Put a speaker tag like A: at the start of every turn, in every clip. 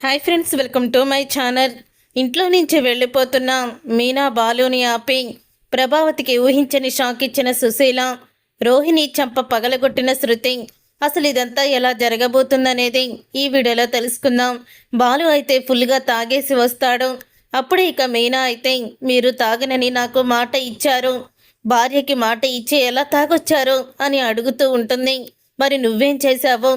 A: Hi friends welcome to my channel. ఇంట్లో నుంచి వెళ్ళిపోతున్న మీనా బాలుని ఆపి ప్రభావతికి ఊహించని షాక్ ఇచ్చిన సుశీల రోహిణి చంప పగలగొట్టిన శృతి అసలు ఇదంతా ఎలా జరగబోతుందనేది ఈ వీడియోలో తెలుసుకుందాం. బాలు అయితే ఫుల్గా తాగేసి వస్తాడు. అప్పుడే ఇక మీనా అయితే మీరు తాగనని నాకు మాట ఇచ్చారు. భార్యకి మాట ఇచ్చి ఎలా తాగొచ్చారు? అని అడుగుతూ ఉంటుంది. మరి నువ్వేం చేశావు?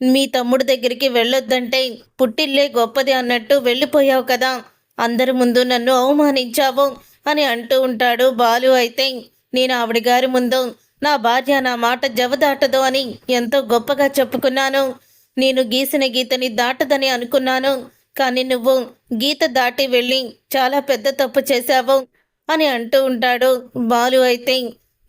A: మీ తమ్ముడు దగ్గరికి వెళ్ళొద్దంటే పుట్టిల్లే గొప్పది అన్నట్టు వెళ్ళిపోయావు కదా. అందరి ముందు నన్ను అవమానించావు అని అంటూ ఉంటాడు బాలు అయితే. నేను ఆవిడ గారి ముందు నా భార్య నా మాట జవదాటదు అని ఎంతో గొప్పగా చెప్పుకున్నాను. నేను గీసిన గీతని దాటదని అనుకున్నాను. కానీ నువ్వు గీత దాటి వెళ్ళి చాలా పెద్ద తప్పు చేశావు అని అంటూ ఉంటాడు బాలు అయితే.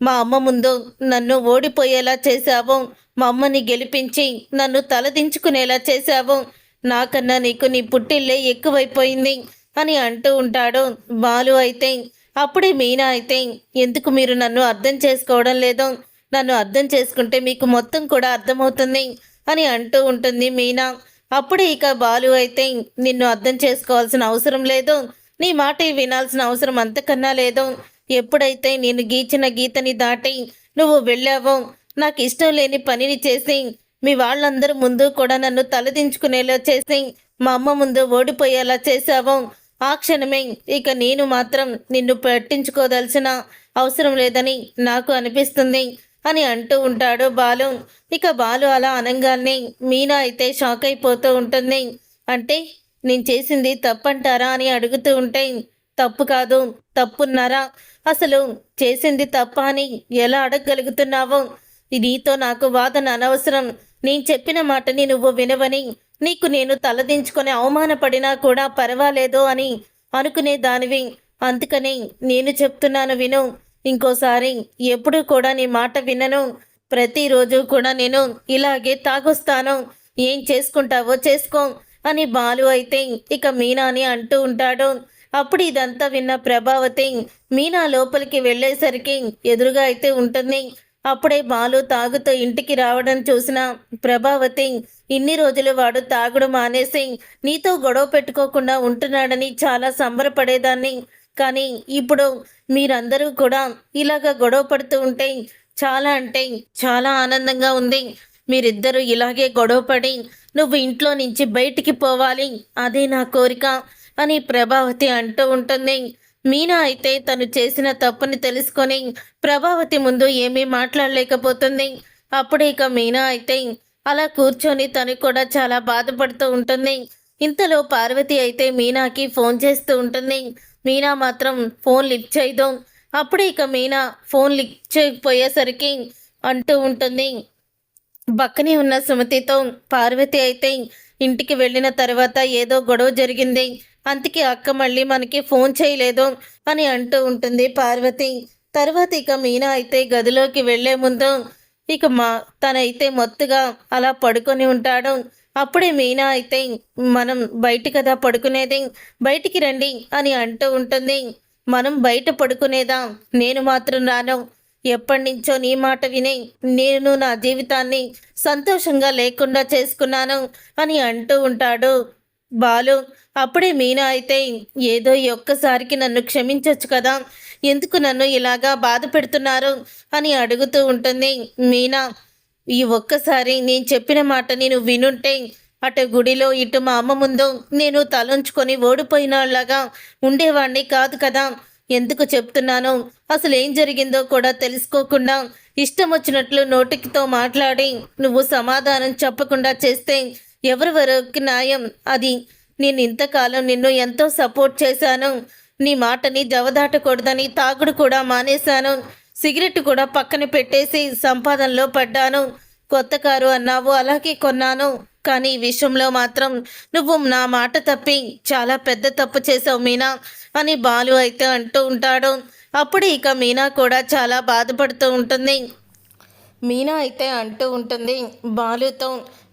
A: మా అమ్మ ముందు నన్ను ఓడిపోయేలా చేశావు. మా అమ్మని గెలిపించి నన్ను తలదించుకునేలా చేశావు. నాకన్నా నీకు నీ పుట్టిల్లే ఎక్కువైపోయింది అని అంటూ ఉంటాడు బాలు అయితే. అప్పుడే మీనా అయితే ఎందుకు మీరు నన్ను అర్థం చేసుకోవడం లేదు? నన్ను అర్థం చేసుకుంటే మీకు మొత్తం కూడా అర్థమవుతుంది అని అంటూ ఉంటుంది మీనా. అప్పుడే ఇక బాలు అయితే నిన్ను అర్థం చేసుకోవాల్సిన అవసరం లేదు. నీ మాట వినాల్సిన అవసరం అంతకన్నా లేదు. ఎప్పుడైతే నేను గీచిన గీతని దాటి నువ్వు వెళ్ళావో నాకు ఇష్టం లేని పనిని చేసి మీ వాళ్ళందరూ ముందు కూడా నన్ను తలదించుకునేలా చేసి మా అమ్మ ముందు ఓడిపోయేలా చేశావు. ఆ క్షణమే ఇక నేను మాత్రం నిన్ను పట్టించుకోదలసిన అవసరం లేదని నాకు అనిపిస్తుంది అని అంటూ ఉంటాడు బాలు. ఇక బాలు అలా అనంగానే మీనా అయితే షాక్ అయిపోతూ ఉంటుంది. అంటే నేను చేసింది తప్పంటారా అని అడుగుతూ ఉంటే తప్పు కాదు తప్పున్నారా? అసలు చేసింది తప్ప అని ఎలా అడగగలుగుతున్నావు? నీతో నాకు వాదన అనవసరం. నేను చెప్పిన మాటని నువ్వు వినవని. నీకు నేను తలదించుకొని అవమానపడినా కూడా పర్వాలేదు అని అనుకునే దానివి. అందుకని నేను చెప్తున్నాను విను. ఇంకోసారి ఎప్పుడు కూడా నీ మాట వినను. ప్రతిరోజు కూడా నేను ఇలాగే తాగొస్తాను. ఏం చేసుకుంటావో చేసుకో అని బాలు అయితే ఇక మీనాని అంటూ ఉంటాడు. అప్పుడు ఇదంతా విన్న ప్రభావతి మీనా లోపలికి వెళ్ళేసరికి ఎదురుగా అయితే ఉంటుంది. అప్పుడే బాలు తాగుతూ ఇంటికి రావడం చూసిన ప్రభావతి ఇన్ని రోజులు వాడు తాగుడు మానేసి నీతో గొడవ పెట్టుకోకుండా ఉంటున్నాడని చాలా సంబరపడేదాన్ని. కానీ ఇప్పుడు మీరందరూ కూడా ఇలాగ గొడవ పడుతూ ఉంటే చాలా అంటే చాలా ఆనందంగా ఉంది. మీరిద్దరూ ఇలాగే గొడవపడి నువ్వు ఇంట్లో నుంచి బయటికి పోవాలి అదే నా కోరిక అని ప్రభావతి అంటూ ఉంటుంది. మీనా అయితే తను చేసిన తప్పుని తెలుసుకొని ప్రభావతి ముందు ఏమీ మాట్లాడలేకపోతుంది. అప్పుడు ఇక మీనా అయితే అలా కూర్చొని తను కూడా చాలా బాధపడుతూ ఉంటుంది. ఇంతలో పార్వతి అయితే మీనాకి ఫోన్ చేస్తూ ఉంటుంది. మీనా మాత్రం ఫోన్ లిఫ్ట్ చేయదు. అప్పుడే ఇక మీనా ఫోన్ లిఫ్ట్ చేయకపోయేసరికి అంటూ ఉంటుంది. పక్కనే ఉన్న సుమతితో పార్వతి అయితే ఇంటికి వెళ్ళిన తర్వాత ఏదో గొడవ జరిగింది. అందుకే అక్క మళ్ళీ మనకి ఫోన్ చేయలేదు అని అంటూ ఉంటుంది పార్వతి. తర్వాత ఇక మీనా అయితే గదిలోకి వెళ్ళే ముందు ఇక మా తనైతే మొత్తుగా అలా పడుకొని ఉంటాడు. అప్పుడే మీనా అయితే మనం బయట కదా పడుకునేది? బయటికి రండి అని అంటూ ఉంటుంది. మనం బయట పడుకునేదా? నేను మాత్రం రాను. ఎప్పటి నుంచో నీ మాట విని నేను నా జీవితాన్ని సంతోషంగా లేకుండా చేసుకున్నాను అని అంటూ ఉంటాడు. బాలు అప్పుడే మీనా అయితే ఏదో ఈ ఒక్కసారికి నన్ను క్షమించవచ్చు కదా. ఎందుకు నన్ను ఇలాగా బాధ పెడుతున్నారు? అని అడుగుతూ ఉంటుంది మీనా. ఈ ఒక్కసారి నేను చెప్పిన మాట నేను వినుంటే అటు గుడిలో ఇటు మా అమ్మ ముందు నేను తలంచుకొని ఓడిపోయినలాగా ఉండేవాణ్ణి కాదు కదా. ఎందుకు చెప్తున్నాను? అసలు ఏం జరిగిందో కూడా తెలుసుకోకుండా ఇష్టం వచ్చినట్లు నోటికితో మాట్లాడి నువ్వు సమాధానం చెప్పకుండా చేస్తే ఎవరి వరకు న్యాయం? అది నేను ఇంతకాలం నిన్ను ఎంతో సపోర్ట్ చేశాను. నీ మాటని జవదాటకూడదని తాగుడు కూడా మానేశాను. సిగరెట్ కూడా పక్కన పెట్టేసి సంపాదనలో పడ్డాను. కొత్త కారు అన్నావు అలాగే కొన్నాను. కానీ ఈ విషయంలో మాత్రం నువ్వు నా మాట తప్పి చాలా పెద్ద తప్పు చేసావు మీనా అని బాలు అయితే అంటూ ఉంటాడు. అప్పుడు ఇక మీనా కూడా చాలా బాధపడుతూ ఉంటుంది. మీనా అయితే అంటూ ఉంటుంది బాలుతో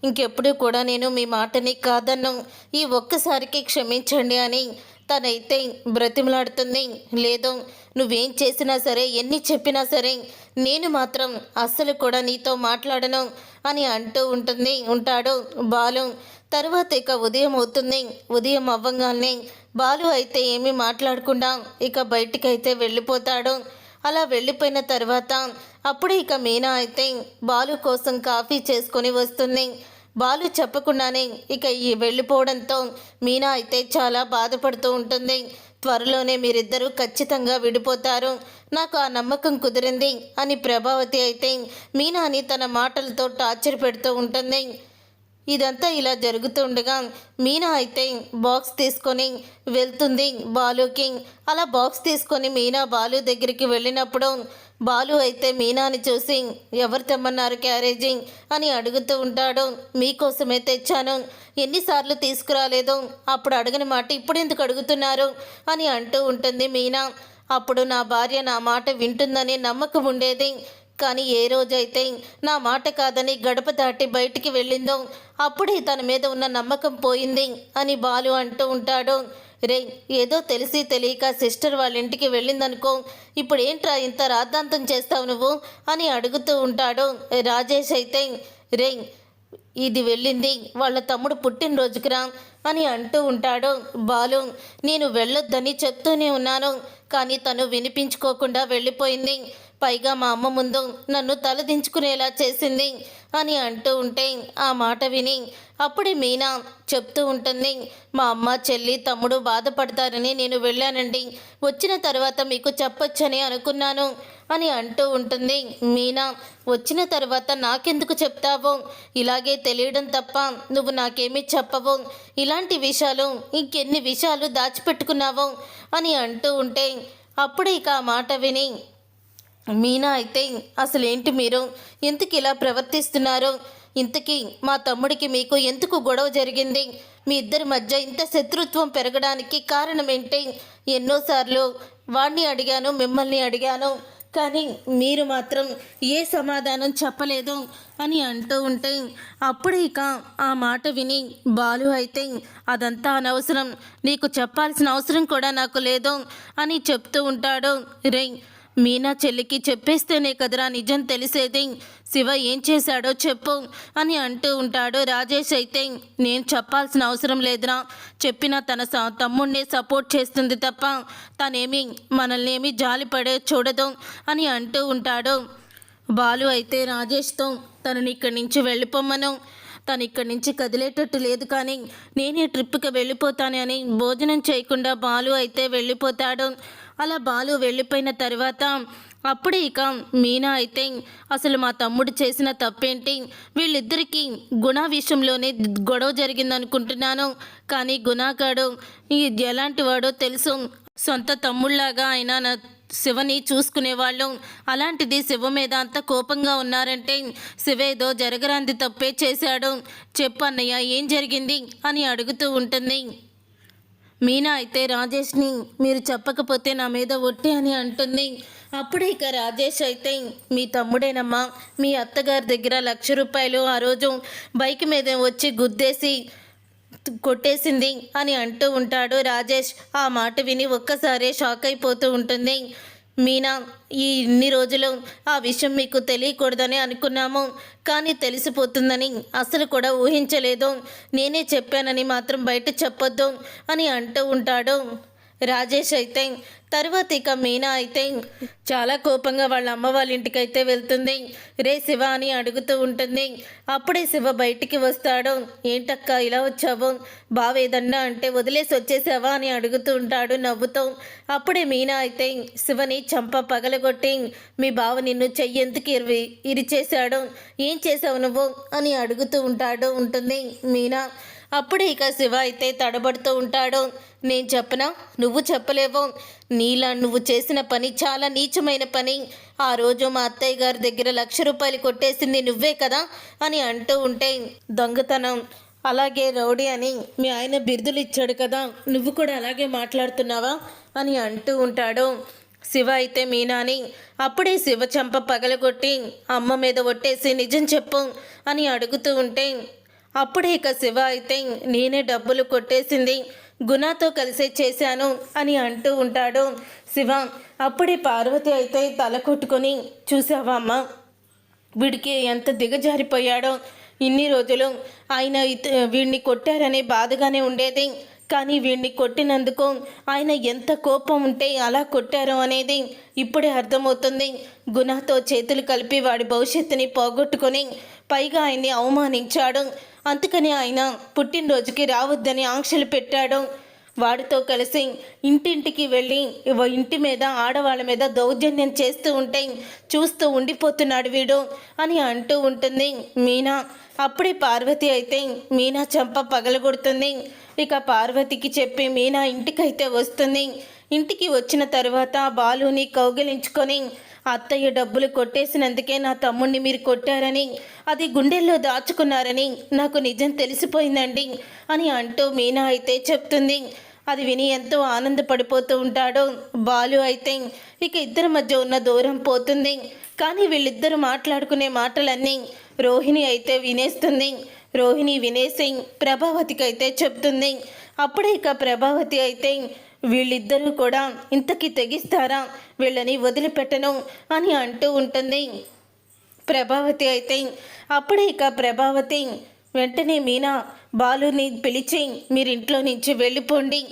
A: ఇంకెప్పుడు కూడా నేను మీ మాటని కాదన్ను. ఈ ఒక్కసారికి క్షమించండి అని తనైతే బ్రతిమలాడుతుంది. లేదు నువ్వేం చేసినా సరే ఎన్ని చెప్పినా సరే నేను మాత్రం అస్సలు కూడా నీతో మాట్లాడను అని అంటూ ఉంటుంది ఉంటాడు బాలు. తర్వాత ఇక ఉదయం అవుతుంది. ఉదయం అవ్వగానే బాలు అయితే ఏమీ మాట్లాడకుండా ఇక బయటికైతే వెళ్ళిపోతాడు. అలా వెళ్ళిపోయిన తర్వాత అప్పుడు ఇక మీనా అయితే బాలు కోసం కాఫీ చేసుకొని వస్తుంది. బాలు చెప్పకుండానే ఇక ఈ వెళ్ళిపోవడంతో మీనా అయితే చాలా బాధపడుతూ ఉంటుంది. త్వరలోనే మీరిద్దరూ ఖచ్చితంగా విడిపోతారు. నాకు ఆ నమ్మకం కుదిరింది అని ప్రభావతి అయితే మీనాని తన మాటలతో టార్చర్ పెడుతూ ఉంటుంది. ఇదంతా ఇలా జరుగుతుండగా మీనా అయితే బాక్స్ తీసుకొని వెళ్తుంది బాలుకి. అలా బాక్స్ తీసుకొని మీనా బాలు దగ్గరికి వెళ్ళినప్పుడు బాలు అయితే మీనాని చూసి ఎవరు తెమ్మన్నారు క్యారేజీ? అని అడుగుతూ ఉంటాడు. మీకోసమే తెచ్చాను. ఎన్నిసార్లు తీసుకురాలేదు. అప్పుడు అడగని మాట ఇప్పుడు ఎందుకు అడుగుతున్నారు? అని అంటూ ఉంటుంది మీనా. అప్పుడు నా భార్య నా మాట వింటుందనే నమ్మకం ఉండేది. కానీ ఏ రోజైతే నా మాట కాదని గడప దాటి బయటికి వెళ్ళిందో అప్పుడే తన మీద ఉన్న నమ్మకం పోయింది అని బాలు అంటూ ఉంటాడు. రే ఏదో తెలిసి తెలియక సిస్టర్ వాళ్ళ ఇంటికి వెళ్ళిందనుకో ఇప్పుడు ఏంట్రా ఇంత రాద్ధాంతం చేస్తావు నువ్వు అని అడుగుతూ ఉంటాడు. రాజేష్ అయితే రే ఇది వెళ్ళింది వాళ్ళ తమ్ముడు పుట్టినరోజుకురా అని అంటూ ఉంటాడు. బాలు నేను వెళ్ళొద్దని చెప్తూనే ఉన్నాను కానీ తను వినిపించుకోకుండా వెళ్ళిపోయింది. పైగా మా అమ్మ ముందు నన్ను తలదించుకునేలా చేసింది అని అంటూ ఉంటే ఆ మాట విని అప్పుడే మీనా చెప్తూ ఉంటుంది మా అమ్మ చెల్లి తమ్ముడు బాధపడతారని నేను వెళ్ళానండి. వచ్చిన తర్వాత మీకు చెప్పొచ్చని అనుకున్నాను అని అంటూ ఉంటుంది. మీనా వచ్చిన తర్వాత నాకెందుకు చెప్తావు? ఇలాగే తెలియడం తప్ప నువ్వు నాకేమీ చెప్పవు. ఇలాంటి విషయాలు ఇంకెన్ని విషయాలు దాచిపెట్టుకున్నావు? అని అంటూ ఉంటే అప్పుడు ఇక ఆ మాట విని మీనా అయితే అసలేంటి మీరు? ఎందుకు ఇలా ప్రవర్తిస్తున్నారు? ఇంతకీ మా తమ్ముడికి మీకు ఎందుకు గొడవ జరిగింది? మీ ఇద్దరి మధ్య ఇంత శత్రుత్వం పెరగడానికి కారణం ఏంటి? ఎన్నోసార్లు వాణ్ణి అడిగాను మిమ్మల్ని అడిగాను కానీ మీరు మాత్రం ఏ సమాధానం చెప్పలేదు అని అంటూ ఉంటే అప్పుడు ఇక ఆ మాట విని బాలు అయితే అదంతా అనవసరం నీకు చెప్పాల్సిన అవసరం కూడా నాకు లేదు అని చెప్తూ ఉంటాడు. రే మీనా చెల్లికి చెప్పేస్తేనే కదరా నిజం తెలిసేది. శివ ఏం చేశాడో చెప్పు అని అంటూ ఉంటాడు రాజేష్ అయితే. నేను చెప్పాల్సిన అవసరం లేదురా. చెప్పిన తన స- తమ్ముడిని సపోర్ట్ చేస్తుంది తప్ప తనేమి మనల్ని ఏమి జాలిపడే చూడదు అని అంటూ ఉంటాడు. బాలు అయితే రాజేష్తో తనని ఇక్కడి నుంచి వెళ్ళిపోమ్మను. తను ఇక్కడి నుంచి కదిలేటట్టు లేదు కానీ నేనే ట్రిప్కి వెళ్ళిపోతానని అని భోజనం చేయకుండా బాలు అయితే వెళ్ళిపోతాడు. అలా బాలు వెళ్ళిపోయిన తర్వాత అప్పుడే ఇక మీనా అయితే అసలు మా తమ్ముడు చేసిన తప్పేంటి? వీళ్ళిద్దరికీ గుణ విషయంలోనే గొడవ జరిగిందనుకుంటున్నాను. కానీ గుణాకాడు ఎలాంటి వాడో తెలుసు. సొంత తమ్ముళ్ళాగా ఆయన నా శివని చూసుకునేవాళ్ళు. అలాంటిది శివ మీద అంత కోపంగా ఉన్నారంటే శివేదో జరగరాంది తప్పే చేశాడు. చెప్పన్నయ్య ఏం జరిగింది? అని అడుగుతూ ఉంటుంది. మీనా అయితే రాజేష్ని మీరు చెప్పకపోతే నా మీద ఒట్టి అని అంటుంది. అప్పుడు ఇక రాజేష్ అయితే మీ తమ్ముడేనమ్మా మీ అత్తగారి దగ్గర లక్ష రూపాయలు ఆ రోజు బైక్ మీద వచ్చి గుద్దేసి కొట్టేసింది అని అంటూ ఉంటాడు రాజేష్. ఆ మాట విని ఒక్కసారే షాక్ అయిపోతూ ఉంటుంది. మీనా ఈ ఇన్ని రోజులు ఆ విషయం మీకు తెలియకూడదని అనుకున్నాము కానీ తెలిసిపోతుందని అసలు కూడా ఊహించలేదు. నేనే చెప్పానని మాత్రం బయట చెప్పొద్దు అని అంటూ ఉంటాడు. రాజేష్ అయితే తర్వాత ఇక మీనా అయితే చాలా కోపంగా వాళ్ళ అమ్మ వాళ్ళ ఇంటికి అయితే వెళ్తుంది. రే శివ అని అడుగుతూ ఉంటుంది. అప్పుడే శివ బయటికి వస్తాడు. ఏంటక్క ఇలా వచ్చావు? బావేదన్నా అంటే వదిలేసి వచ్చేసావా అని అడుగుతూ ఉంటాడు నవ్వుతూ. అప్పుడే మీనా అయితే శివని చంప పగలగొట్టి మీ బావ నిన్ను చెయ్యెందుకు ఇరివి ఇరిచేశాడు? ఏం చేసావు నువ్వు? అని అడుగుతూ ఉంటాడు ఉంటుంది మీనా. అప్పుడే ఇక శివ అయితే తడబడుతూ ఉంటాడు. నేను చెప్పనా? నువ్వు చెప్పలేవు. నీలా నువ్వు చేసిన పని చాలా నీచమైన పని. ఆ రోజు మా అత్తయ్య గారి దగ్గర లక్ష రూపాయలు కొట్టేసింది నువ్వే కదా? అని అంటూ ఉంటే దొంగతనం. అలాగే రౌడీ అని మీ ఆయన బిరుదులు ఇచ్చాడు కదా నువ్వు కూడా అలాగే మాట్లాడుతున్నావా? అని అంటూ ఉంటాడు. శివ అయితే మీనాని అప్పుడే శివ చెంప పగలగొట్టి అమ్మ మీద ఒట్టేసి నిజం చెప్పు అని అడుగుతూ ఉంటే అప్పుడే ఇక శివ అయితే నేనే డబ్బులు కొట్టేసింది గుణాతో కలిసే చేశాను అని అంటూ ఉంటాడు శివ. అప్పుడే పార్వతి అయితే తల కొట్టుకొని చూసావా అమ్మ వీడికి ఎంత దిగజారిపోయాడో. ఇన్ని రోజులు ఆయన వీడిని కొట్టారనే బాధగానే ఉండేది. కానీ వీడిని కొట్టినందుకు ఆయన ఎంత కోపం ఉంటే అలా కొట్టారో అనేది ఇప్పుడే అర్థమవుతుంది. గుణతో చేతులు కలిపి వాడి భవిష్యత్తుని పోగొట్టుకొని పైగా ఆయన్ని అవమానించాడు. అందుకని ఆయన పుట్టినరోజుకి రావద్దని ఆంక్షలు పెట్టాడు. వాడితో కలిసి ఇంటింటికి వెళ్ళి ఇంటి మీద ఆడవాళ్ళ మీద దౌర్జన్యం చేస్తూ ఉంటే చూస్తూ ఉండిపోతున్నాడు వీడు అని అంటూ ఉంటుంది మీనా. అప్పుడే పార్వతి అయితే మీనా చంప పగలగొడుతుంది. ఇక పార్వతికి చెప్పి మీనా ఇంటికైతే వస్తుంది. ఇంటికి వచ్చిన తర్వాత బాలుని కౌగిలించుకొని అత్తయ్య డబ్బులు కొట్టేసినందుకే నా తమ్ముణ్ణి మీరు కొట్టారని అది గుండెల్లో దాచుకున్నారని నాకు నిజం తెలిసిపోయిందండి అని అంటూ మీనా అయితే చెప్తుంది. అది విని ఎంతో ఆనందపడిపోతూ ఉంటాడు బాలు అయితే. ఇక ఇద్దరి మధ్య ఉన్న దూరం పోతుంది. కానీ వీళ్ళిద్దరు మాట్లాడుకునే మాటలన్నీ రోహిణి అయితే వినేస్తుంది. రోహిణి వినేసి ప్రభావతికి అయితే చెప్తుంది. అప్పుడే ఇక ప్రభావతి అయితే వీళ్ళిద్దరూ కూడా ఇంతకీ తెగిస్తారా? వీళ్ళని వదిలిపెట్టను అని అంటూ ఉంటుంది. ప్రభావతి అయితే అప్పుడే ఇక ప్రభావతి వెంటనే మీనా బాలుని పిలిచి మీరింట్లో నుంచి వెళ్ళిపోండి.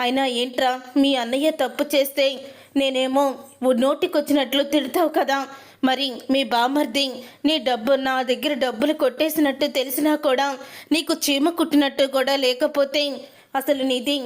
A: అయినా ఏంట్రా మీ అన్నయ్య తప్పు చేస్తే నేనేమో నోటికొచ్చినట్లు తిడతావు కదా. మరి మీ బామర్ది నీ డబ్బు నా దగ్గర డబ్బులు కొట్టేసినట్టు తెలిసినా కూడా నీకు చీమ కుట్టినట్టు కూడా లేకపోతే అసలు నీది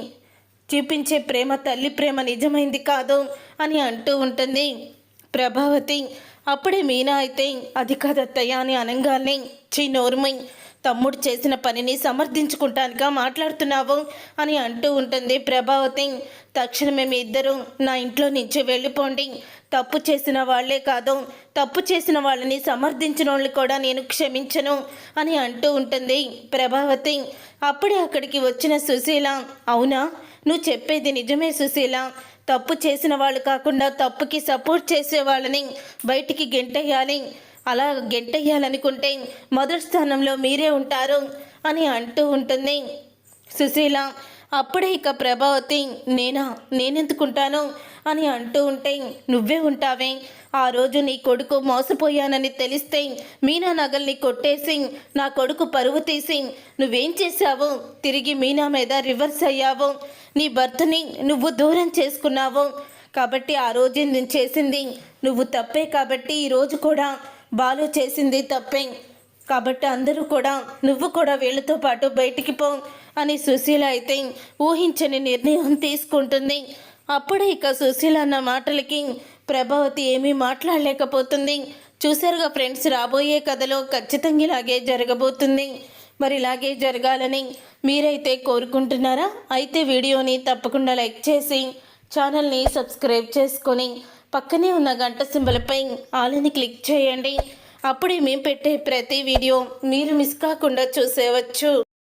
A: చూపించే ప్రేమ తల్లి ప్రేమ నిజమైంది కాదు అని అంటూ ఉంటుంది. ప్రభావతి అప్పుడే మీనా అయితే అది కాదత్తయ్య అని అనగానే చీ నోర్మై తమ్ముడు చేసిన పనిని సమర్థించుకుంటానుగా మాట్లాడుతున్నావు? అని అంటూ ఉంటుంది ప్రభావతి. తక్షణమే మీ ఇద్దరు నా ఇంట్లో నుంచి వెళ్ళిపోండి. తప్పు చేసిన వాళ్ళే కాదు. తప్పు చేసిన వాళ్ళని సమర్థించిన వాళ్ళు కూడా నేను క్షమించను అని అంటూ ఉంటుంది ప్రభావతి. అప్పుడే అక్కడికి వచ్చిన సుశీల అవునా? నువ్వు చెప్పేది నిజమే సుశీల. తప్పు చేసిన వాళ్ళు కాకుండా తప్పుకి సపోర్ట్ చేసే వాళ్ళని బయటికి గెంటేయాలి. అలా గెంటేయాలనుకుంటే మొదటి స్థానంలో మీరే ఉంటారు అని అంటూ ఉంటుంది సుశీల. అప్పుడే ఇక ప్రభావతి నేనా? నేనెందుకుంటాను? అని అంటూ ఉంటే నువ్వే ఉంటావే. ఆ రోజు నీ కొడుకు మోసపోయానని తెలిస్తే మీనా నగల్ని కొట్టేసి నా కొడుకు పరువు తీసి నువ్వేం చేశావు? తిరిగి మీనా మీద రివర్స్ అయ్యావు. నీ భర్తని నువ్వు దూరం చేసుకున్నావు. కాబట్టి ఆ రోజు నేను చేసింది. నువ్వు తప్పే కాబట్టి ఈరోజు కూడా బాలు చేసింది తప్పే. కాబట్టి అందరూ కూడా నువ్వు కూడా వీళ్ళతో పాటు బయటికి పో అని సుశీల అయితే ఊహించని నిర్ణయం తీసుకుంటుంది. అప్పుడే ఇక సుశీల అన్న మాటలకి ప్రభావతి ఏమీ మాట్లాడలేకపోతుంది. చూసారుగా ఫ్రెండ్స్ రాబోయే కథలో ఖచ్చితంగా ఇలాగే జరగబోతుంది. మరి ఇలాగే జరగాలని మీరైతే కోరుకుంటున్నారా? అయితే వీడియోని తప్పకుండా లైక్ చేసి ఛానల్ని సబ్స్క్రైబ్ చేసుకొని పక్కనే ఉన్న గంట సింబలపై ఆలని క్లిక్ చేయండి. అప్పుడే మేము పెట్టే ప్రతి వీడియో మీరు మిస్ కాకుండా చూసేవచ్చు.